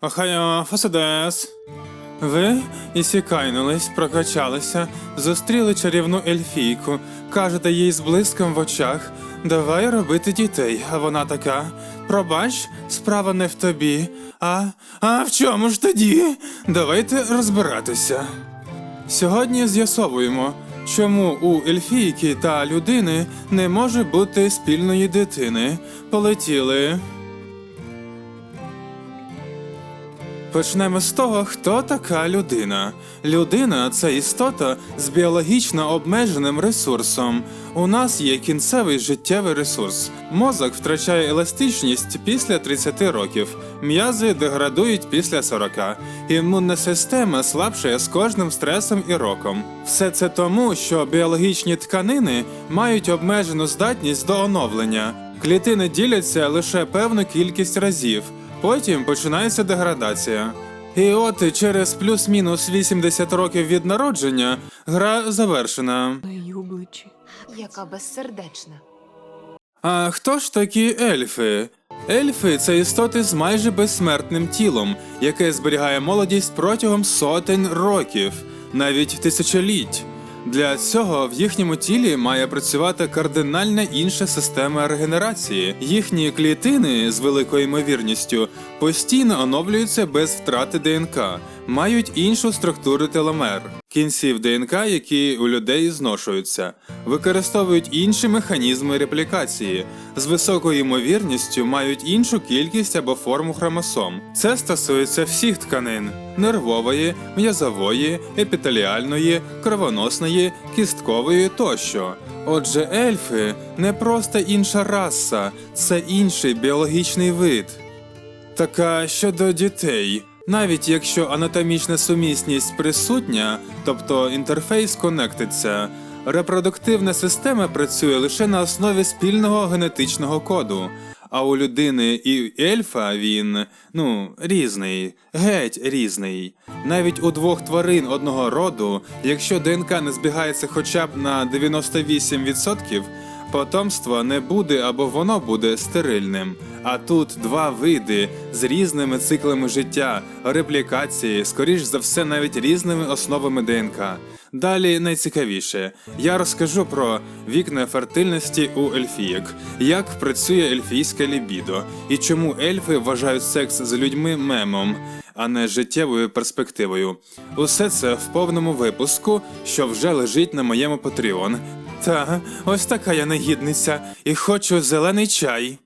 Охайо, Фасадес. Ви ісікайнулись, прокачалися, зустріли чарівну ельфійку, кажете їй з блиском в очах давай робити дітей. А вона така: пробач, справа не в тобі. А, а в чому ж тоді? Давайте розбиратися. Сьогодні з'ясовуємо, чому у ельфійки та людини не може бути спільної дитини. Полетіли. Почнемо з того, хто така людина. Людина це істота з біологічно обмеженим ресурсом. У нас є кінцевий життєвий ресурс. Мозок втрачає еластичність після 30 років, м'язи деградують після 40. Імунна система слабшає з кожним стресом і роком. Все це тому, що біологічні тканини мають обмежену здатність до оновлення. Клітини діляться лише певну кількість разів. Потім починається деградація. І от через плюс-мінус 80 років від народження гра завершена. Яка безсердечна. А хто ж такі ельфи? Ельфи це істоти з майже безсмертним тілом, яке зберігає молодість протягом сотень років, навіть тисячоліть. Для цього в їхньому тілі має працювати кардинально інша система регенерації. Їхні клітини з великою ймовірністю постійно оновлюються без втрати ДНК, мають іншу структуру теломер, кінців ДНК, які у людей зношуються, використовують інші механізми реплікації, з високою ймовірністю мають іншу кількість або форму хромосом. Це стосується всіх тканин: нервової, м'язової, епітеліальної, кровоносної, кісткової тощо. Отже, ельфи не просто інша раса, це інший біологічний вид. Така щодо дітей. Навіть якщо анатомічна сумісність присутня, тобто інтерфейс конектиться, репродуктивна система працює лише на основі спільного генетичного коду. А у людини і ельфа він ну різний, геть різний. Навіть у двох тварин одного роду, якщо ДНК не збігається хоча б на 98%, Потомство не буде або воно буде стерильним. А тут два види з різними циклами життя, реплікації, скоріш за все, навіть різними основами ДНК. Далі найцікавіше. Я розкажу про вікна фертильності у ельфійок, як працює ельфійське лібідо і чому ельфи вважають секс з людьми мемом, а не життєвою перспективою. Усе це в повному випуску, що вже лежить на моєму Patreon. Та, ось така я негідниця, і хочу зелений чай.